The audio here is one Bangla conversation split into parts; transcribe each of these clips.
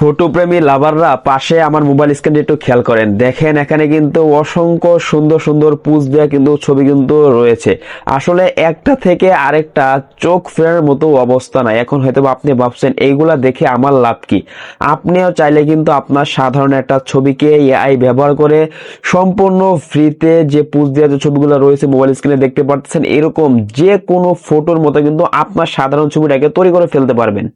ফটোপ্রেমী লাভাররা পাশে আমার মোবাইল স্ক্রিনটা একটু খেয়াল করেন। দেখেন, এখানে কিন্তু অসংখ্য সুন্দর সুন্দর পুজ দেওয়া কিন্তু ছবি কিন্তু রয়েছে। আসলে একটা থেকে আরেকটা চোখ ফেরার মতো অবস্থা নাই। এখন হয়তো আপনি ভাবছেন, এইগুলা দেখে আমার লাভ কি? আপনিও চাইলে কিন্তু আপনার সাধারণ একটা ছবিকে এআই ব্যবহার করে সম্পূর্ণ ফ্রিতে যে পুজ দেওয়া যে ছবিগুলো রয়েছে মোবাইল স্ক্রিনে দেখতে পাচ্ছেন এরকম যে কোনো ফটোর মতো কিন্তু আপনার সাধারণ ছবিটাকে তৈরি করে ফেলতে পারবেন।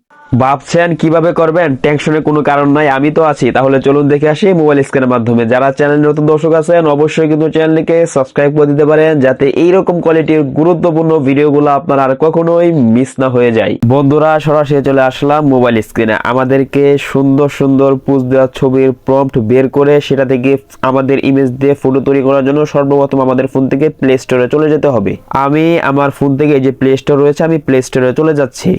ভাবছেন কীভাবে করবেন? টেনশনের কোনো কারণ নাই, আমি তো আছি। তাহলে চলুন দেখে আসি মোবাইল স্ক্রিনের মাধ্যমে। যারা চ্যানেল নতুন দর্শক আছেন, অবশ্যই কিন্তু চ্যানেলটিকে সাবস্ক্রাইব করে দিতে পারেন, যাতে এইরকম কোয়ালিটির গুরুত্বপূর্ণ ভিডিওগুলো আপনার আর কখনোই মিস না হয়ে যায়। বন্ধুরা, সরাসরি চলে আসলাম মোবাইল স্ক্রিনে। আমাদেরকে সুন্দর সুন্দর পুজ দেওয়া ছবির প্রম্পট বের করে সেটা থেকে আমাদের ইমেজ দিয়ে ফটো তৈরি করার জন্য সর্বপ্রথম আমাদের ফোন থেকে প্লে স্টোরে চলে যেতে হবে। আমি আমার ফোন থেকে যে প্লে স্টোর রয়েছে, আমি প্লে স্টোরে চলে যাচ্ছি।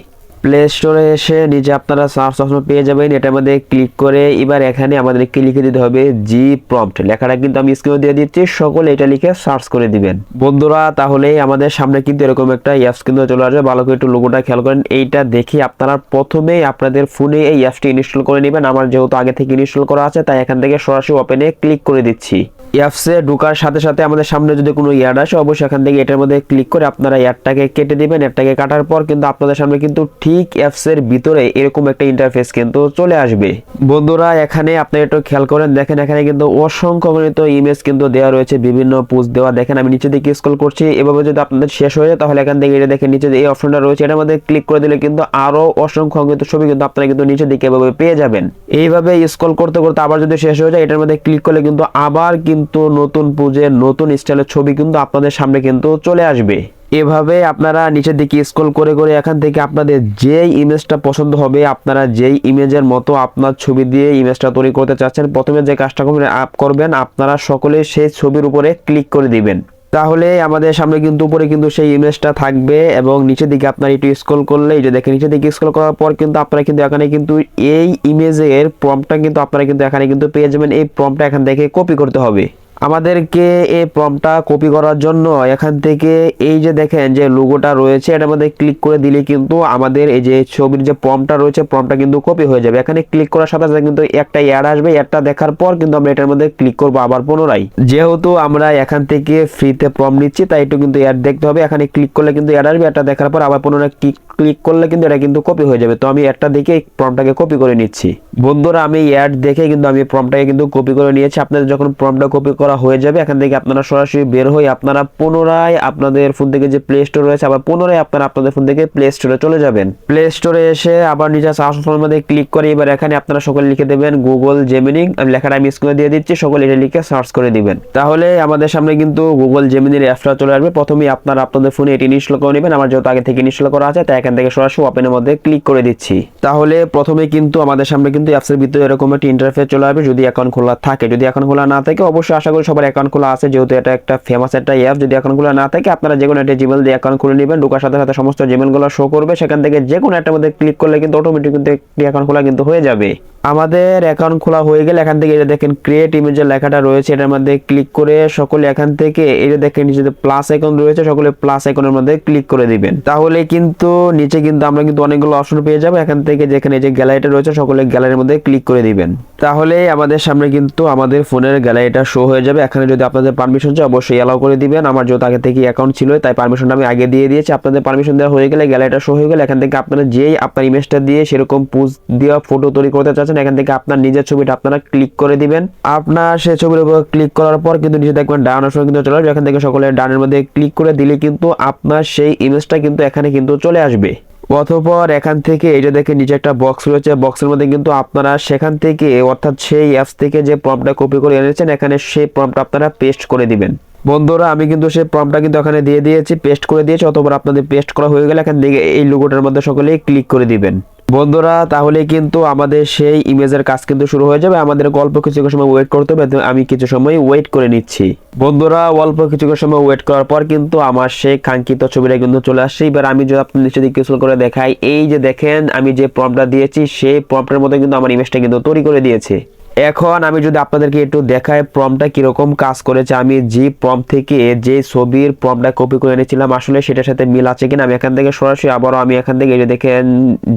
প্লে স্টোরে এসে নিচে আপনারা সার্চ অপশন পেয়ে যাবেন। এটার মধ্যে ক্লিক করে এবার এখানে আমাদেরকে লিখে দিতে হবে জি প্রম্পট লেখাটা কিন্তু আমি স্ক্রিনে দিয়ে দিচ্ছি, সকলে এটা লিখে সার্চ করে দিবেন। বন্ধুরা, তাহলে আমাদের সামনে কিন্তু এরকম একটা অ্যাপস কিন্তু চলে আসবে। ভালো করে একটু লোগোটা খেয়াল করেন। এইটা দেখে আপনারা প্রথমেই আপনাদের ফোনে এই অ্যাপসটি ইনস্টল করে নেবেন। আমার যেহেতু আগে থেকে ইনস্টল করা আছে, তাই এখান থেকে সরাসরি ওপেনে ক্লিক করে দিচ্ছি। অ্যাপসে ঢোকার সাথে সাথে আমাদের সামনে যদি কোনো ইয়ার্ড আসে, অবশ্যই এখান থেকে এটার মধ্যে ক্লিক করে আপনারা ইয়ারটাকে কেটে দিবেন। এরটাকে কাটার পর কিন্তু আপনাদের সামনে কিন্তু ঠিক অ্যাপসের ভিতরে এরকম একটা ইন্টারফেস কিন্তু চলে আসবে। বন্ধুরা, এখানে আপনি একটু খেয়াল করেন, দেখেন এখানে কিন্তু অসংখ্য গণিত ইমেজ কিন্তু দেওয়া রয়েছে, বিভিন্ন পোস্ট দেওয়া। দেখেন, আমি নিচে দিকে স্ক্রল করছি, এভাবে যদি আপনাদের শেষ হয়ে যায়, তাহলে এখান থেকে এটা দেখেন, নিচে এই অপশনটা রয়েছে, এটার মধ্যে ক্লিক করে দিলে কিন্তু আরও অসংখ্য অঙ্কিত ছবি কিন্তু আপনারা কিন্তু নিচে দিকে এভাবে পেয়ে যাবেন। এইভাবে স্ক্রল করতে করতে আবার যদি শেষ হয়ে যায়, এটার মধ্যে ক্লিক করলে কিন্তু আবার কিন্তু নতুন পুজের নতুন স্টাইলের ছবি কিন্তু আপনাদের সামনে কিন্তু চলে আসবে। এভাবে আপনারা নিচের দিকে স্ক্রল করে করে এখান থেকে আপনাদের যেই ইমেজটা পছন্দ হবে, আপনারা যেই ইমেজের মতো আপনার ছবি দিয়ে ইমেজটা তৈরি করতে চাচ্ছেন, প্রথমে যে কাজটা করবেন, আপ করবেন, আপনারা সকলে সেই ছবির উপরে ক্লিক করে দিবেন। তাহলে আমাদের সামনে কিন্তু উপরে কিন্তু সেই ইমেজটা থাকবে এবং নিচের দিকে আপনার একটু স্ক্রল করলে, এই যে দেখেন, নিচের দিকে স্ক্রল করার পর কিন্তু আপনারা কিন্তু এখানে কিন্তু এই ইমেজের প্রম্পটটা কিন্তু আপনারা কিন্তু এখানে কিন্তু পেয়ে যাবেন। এই প্রম্পটটা এখান থেকে কপি করতে হবে। আমাদেরকে এই প্রম্পটটা কপি করার জন্য এখান থেকে এই যে দেখেন যে লোগোটা রয়েছে, এটার মধ্যে ক্লিক করে দিলে কিন্তু আমাদের এই যে ছবির যে প্রম্পটটা রয়েছে প্রম্পটটা কিন্তু কপি হয়ে যাবে। এখানে ক্লিক করার সাথে সাথে কিন্তু একটা অ্যাড আসবে অ্যাডটা দেখার পর কিন্তু আমরা এটার মধ্যে ক্লিক করব আবার পুনরায়। যেহেতু আমরা এখান থেকে ফ্রিতে প্রম্পট নিচ্ছি, তাই একটু কিন্তু অ্যাড দেখতে হবে। এখানে ক্লিক করলে কিন্তু অ্যাড আসবে অ্যাডটা দেখার পর আবার পুনরায় ক্লিক ক্লিক করলে কিন্তু এটা কিন্তু কপি হয়ে যাবে। তো আমি একটা দেখে এই প্রম্পটটাকে কপি করে নিচ্ছি। বন্ধুরা, আমি অ্যাড দেখে কিন্তু আমি প্রম্পটটাকে কিন্তু কপি করে নিয়েছি। আপনাদের যখন প্রম্পটটা কপি করা হয়ে যাবে। এখান থেকে আপনারা সরাসরি বের হয়ে আপনারা পুনরায় আপনাদের ফোন থেকে যে প্লে স্টোর রয়েছে, আবার পুনরায় আপনারা আপনাদের ফোন থেকে প্লে স্টোরে চলে যাবেন। প্লে স্টোরে এসে আবার নিচে সার্চ মধ্যে ক্লিক করে এবার এখানে আপনারা সকলে লিখে দেবেন গুগল জেমিনি আমি লেখাটা আমি স্ক্রিনে দিয়ে দিচ্ছি, সকলে এটা লিখে সার্চ করে দিবেন। তাহলে আমাদের সামনে কিন্তু গুগল জেমিনির অ্যাপটা চলে আসবে। প্রথমেই আপনারা আপনাদের ফোনে এটি ইনস্টল করে নেবেন। আমার যেহেতু আগে থেকে ইনস্টল করা আছে, তাই এখান থেকে সরাসরি ওপেনের মধ্যে ক্লিক করে দিচ্ছি। তাহলে প্রথমে কিন্তু আমাদের সামনে কিন্তু অ্যাপসের ভিতরে এরকম একটি ইন্টারফেস চলে আসবে। যদি অ্যাকাউন্ট খোলা থাকে, যদি অ্যাকাউন্ট খোলা না থাকে, অবশ্যই আশা করি সবার অ্যাকাউন্ট খোলা আছে, যেহেতু এটা একটা ফেমাস একটা অ্যাপ যদি অ্যাকাউন্টগুলো না থাকে, আপনারা যে কোনো একটা জিমেল দিয়ে অ্যাকাউন্ট খুলে নেবেন, ঢোকার সাথে সাথে সমস্ত জিমেলগুলো শো করবে, সেখান থেকে যে কোনো একটা মধ্যে ক্লিক করলে কিন্তু অটোমেটিক কিন্তু একটি অ্যাকাউন্ট খোলা কিন্তু হয়ে যাবে। আমাদের অ্যাকাউন্ট খোলা হয়ে গেলে এখান থেকে এটা দেখেন ক্রিয়েট ইমেজের লেখাটা রয়েছে, এটার মধ্যে ক্লিক করে সকলে এখান থেকে এটা দেখেন নিচে প্লাস আইকন রয়েছে, সকলে প্লাস আইকনের মধ্যে ক্লিক করে দিবেন। তাহলে কিন্তু নিচে কিন্তু আমরা কিন্তু অনেকগুলো অপশন পেয়ে যাব। এখান থেকে যেখানে যে গ্যালারিটা রয়েছে, সকলে গ্যালারির মধ্যে ক্লিক করে দিবেন। তাহলে আমাদের সামনে কিন্তু আমাদের ফোনের গ্যালারিটা শো হয়ে যাবে। এখানে যদি আপনাদের পারমিশন চাই, অবশ্যই অ্যালাউ করে দিবেন। আমার যেহেতু আগে থেকে অ্যাকাউন্ট ছিল, তাই পারমিশনটা আমি আগে দিয়ে দিয়েছি। আপনাদের পারমিশন দেওয়া হয়ে গেলে গ্যালারিটা শো হয়ে গেলে এখান থেকে আপনারা যেই আপনার ইমেজটা দিয়ে সেরকম পুজ দেওয়া ফটো তৈরি করতে চাচ্ছেন এখান থেকে আপনার নিজের ছবিটা আপনারা ক্লিক করে দিবেন। আপনার সেই ছবির উপর ক্লিক করার পর কিন্তু নিচে দেখবেন ডান অপশন কিন্তু চলে আসবে। এখান থেকে সকলে ডানের মধ্যে ক্লিক করে দিলে কিন্তু আপনার সেই ইমেজটা কিন্তু এখানে কিন্তু চলে আসবে। অতঃপর এখান থেকে যে দেখে নিচে একটা বক্স রয়েছে। বক্সের মধ্যে কিন্তু আপনারা সেখান থেকে, অর্থাৎ সেই অ্যাপস থেকে যে প্রম্পটটা কপি করে এনেছেন, এখানে সেই প্রম্পট আপনারা পেস্ট করে দিবেন। বন্ধুরা, আমি কিন্তু সেই প্রম্পটটা কিন্তু এখানে দিয়ে দিয়েছি পেস্ট করে দিয়েছি। অতঃপর আপনাদের পেস্ট করা হয়ে গেলে এখান থেকে এই লোগোটার মধ্যে সকলেই ক্লিক করে দিবেন। বন্ধুরা, তাহলে কিন্তু আমাদের সেই ইমেজের কাজ কিন্তু শুরু হয়ে যাবে। আমাদের অল্প কিছু সময় ওয়েট করতে হবে আমি কিছু সময় ওয়েট করে নিচ্ছি। বন্ধুরা অল্প কিছু সময় ওয়েট করার পর কিন্তু আমার সেই কাঙ্ক্ষিত ছবিটা কিন্তু চলে আসছে। এবার আমি যদি আপনি নিচে দিকে করে দেখাই, এই যে দেখেন, আমি যে প্রম্পটা দিয়েছি, সেই প্রম্পটের মধ্যে কিন্তু আমার ইমেজটা কিন্তু তৈরি করে দিয়েছে। এখন আমি যদি আপনাদেরকে একটু দেখাই প্রমটা কীরকম কাজ করেছে, আমি জি প্রম থেকে যে ছবির প্রমটা কপি করে এনেছিলাম, আসলে সেটার সাথে মিল আছে কিনা আমি এখান থেকে সরাসরি আবারও আমি এখান থেকে যে দেখেন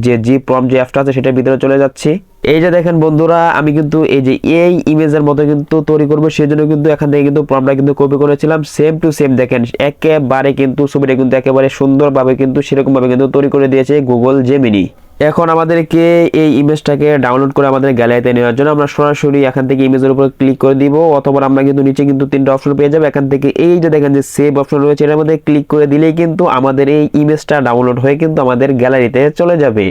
যে জি প্রম যে অ্যাপটা আছে সেটার ভিতরে চলে যাচ্ছি। এই যে দেখেন বন্ধুরা, আমি কিন্তু এই যে এই ইমেজের মতো কিন্তু তৈরি করব সেই জন্য কিন্তু এখান থেকে কিন্তু প্রমটা কিন্তু কপি করেছিলাম। সেম টু সেম দেখেন, একেবারে কিন্তু ছবিটা কিন্তু একেবারে সুন্দরভাবে কিন্তু সেরকম ভাবে কিন্তু তৈরি করে দিয়েছে গুগল জেমিনি এখন আমাদেরকে এই ইমেজটাকে ডাউনলোড করে আমাদের গ্যালারিতে নেওয়ার জন্য আমরা সরাসরি এখান থেকে ইমেজের উপর ক্লিক করে দিব, অথবা আমরা কিন্তু নিচে কিন্তু তিনটা অপশন পেয়ে যাব। এখান থেকে এই যে দেখেন যে সেভ অপশন রয়েছে এর মধ্যে ক্লিক করে দিলেই কিন্তু আমাদের এই ইমেজটা ডাউনলোড হয়ে কিন্তু আমাদের গ্যালারিতে চলে যাবে।